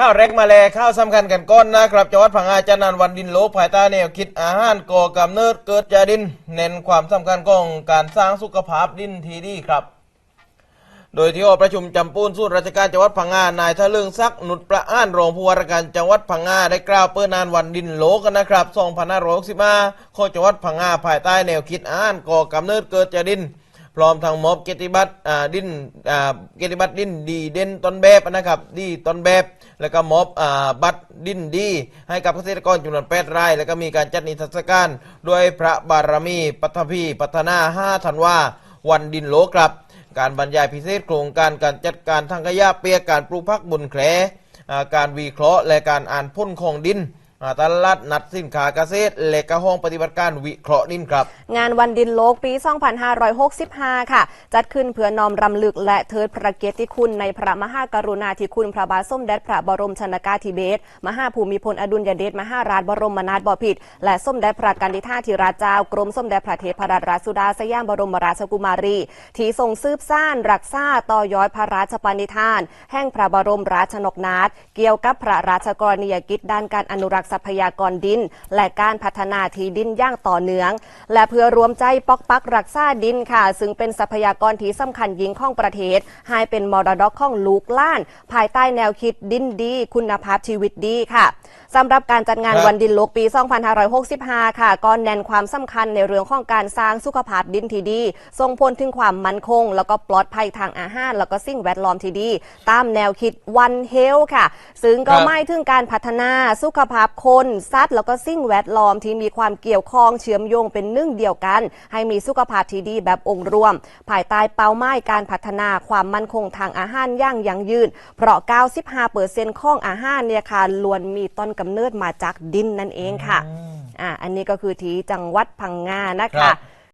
ข้าวแรกมาแลข้าวสำคัญกันก้อนนะครับจังหวัดพังงาจะนันวันดินโลกภายใต้แนวคิดอาหารก่อกำเนิดเกิดจากดิน เน้นความสำคัญของการสร้างสุขภาพดินทีดีครับ โดยที่อประชุมจำปูนสูตรราชการจังหวัดพังงานายทะลึงซักหนุดประอ้านรองผู้ว่าราชการจังหวัดพังงาได้กล่าวเปิดงานวันดินโลกนะครับ2565ของจังหวัดพังงาภายใต้แนวคิดอาหารก่อกำเนิดเกิดจากดิน พร้อมทางมอบเกติบัตรดินอ่าเกติบัตรดินดีเด่นต้นแบบนะครับดีต้นแบบ แล้วก็มอบบัตรดินดี ให้กับเกษตรกรจำนวนแปดราย แล้วก็มีการจัดนิทรรศการด้วยพระบารมีปัทภีพัฒนา5ธันวาวันดินโลกครับ การบรรยายพิเศษโครงการการจัดการทางขยะเปียกการปลูกพักบนแคลการวิเคราะห์และการอ่านพ้นของดิน ตลาดนัดสินค้าเกษตรและก็ห้องปฏิบัติการวิเคราะห์ดินครับ งานวันดินโลกปี 2565 ค่ะ จัดขึ้นเพื่อน้อมรำลึกและเทิดพระเกียรติคุณในพระมหากรุณาธิคุณพระบาทสมเด็จพระบรมชนากาธิเบศรมหาภูมิพลอดุลยเดชมหาราชบรมนาถบพิตรและสมเด็จพระกนิษฐาธิราชเจ้ากรมสมเด็จพระเทพรัตนราชสุดาสยามบรมราชกุมารี ที่ทรงซืบซ่านรักษาต่อย้อยพระราชปณิธาน แห่งพระบรมราชนกนาถเกี่ยวกับพระราชกรณียกิจด้านการอนุรักษ์ทรัพยากรดิน และการพัฒนาที่ดินอย่างต่อเนื่อง และเพื่อรวมใจปอกปักรักษาดินค่ะ ซึ่งเป็นทรัพยากรที่สำคัญยิ่งของประเทศ ให้เป็นมรดกของลูกหล้าน ภายใต้แนวคิดดินดี คุณภาพชีวิตดีค่ะสำหรับการจัดงานครับวันดินโลกปี 2565 ค่ะก็แนนความสำคัญในเรื่องของการสร้างสุขภาพดินที่ดีส่งผลถึงความมั่นคง แล้วก็ปลอดภัยทางอาหาร แล้วก็สิ่งแวดล้อมที่ดี ตามแนวคิด One Health ค่ะ ซึ่งก็ครับหมายถึงการพัฒนาสุขภาพคนสัตว์แล้วก็สิ่งแวดล้อมที่มีความเกี่ยวข้องเชื่อมโยงเป็นหนึ่งเดียวกัน ให้มีสุขภาพที่ดีแบบองค์รวม ภายใต้เป้าหมายการพัฒนาความมั่นคงทางอาหารอย่างยั่งยืน เพราะ 95%ของอาหารเนี่ยค่ะล้วนมีต้นกำเนิดมาจากดินนั่นเองค่ะอ่าอันนี้ก็คือที่จังหวัดพังงานะครัคะบ